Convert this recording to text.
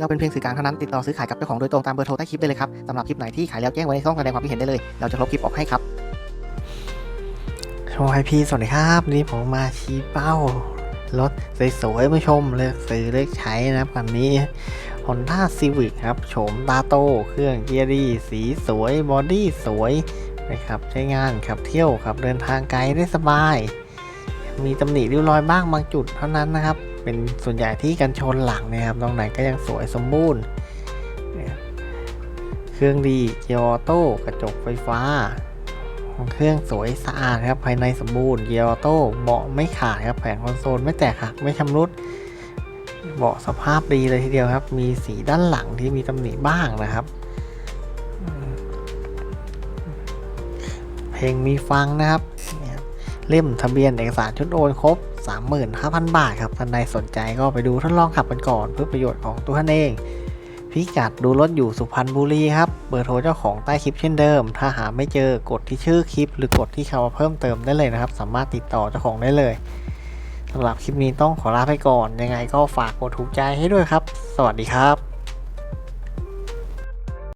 เราเป็นเพียงสื่อกลางเท่านั้นติดต่อซื้อขายกับเจ้าของโดยตรงตามเบอร์โทรใต้คลิปได้เลยครับสำหรับคลิปไหนที่ขายแล้วแจ้งไว้ในช่องแสดงความคิดเห็นได้เลย เราจะลบคลิปออกให้ครับโชว์ให้พี่สวัสดีครับนนี้ผมมาชี้เป้ารถสวยๆมาชมเลือกซื้อเลือกใช้นะครับคันนี้ Honda Civic ครับโฉมตาโต เครื่องเกียร์ดีสีสวยบอดี้สวยนะครับใช้งานขับเที่ยวขับเดินทางไกลได้สบาย มีตำหนิริ้วรอยบ้างบางจุดเท่านั้นนะครับ เป็นส่วนใหญ่ที่กันชนหลังนะครับตรงไหนก็ยังสวยสมบูรณ์เครื่องดีเกียร์ออโต้กระจกไฟฟ้า เครื่องสวยสะอาดครับภายในสมบูรณ์เกียร์ออโต้เบาะไม่ขาดครับแผงคอนโซลไม่แตกหักไม่ชำรุดเบาะสภาพดีเลยทีเดียวครับ มีสีด้านหลังที่มีตำหนิบ้างนะครับ เพลงมีฟังนะครับ เล่มทะเบียนเอกสารชุดโอนครบ 35,000 บาทครับท่านใดสนใจก็ไปดูทดลองขับกันก่อนเพื่อประโยชน์ของตัวท่านเอง พิกัดดูรถอยู่สุพรรณบุรีครับ เบอร์โทรเจ้าของใต้คลิปเช่นเดิม ถ้าหาไม่เจอกดที่ชื่อคลิป หรือกดที่คำว่าเพิ่มเติมได้เลยนะครับ สามารถติดต่อเจ้าของได้เลยสำหรับคลิปนี้ต้องขอลาไปก่อน ยังไงก็ฝากกดถูกใจให้ด้วยครับ สวัสดีครับ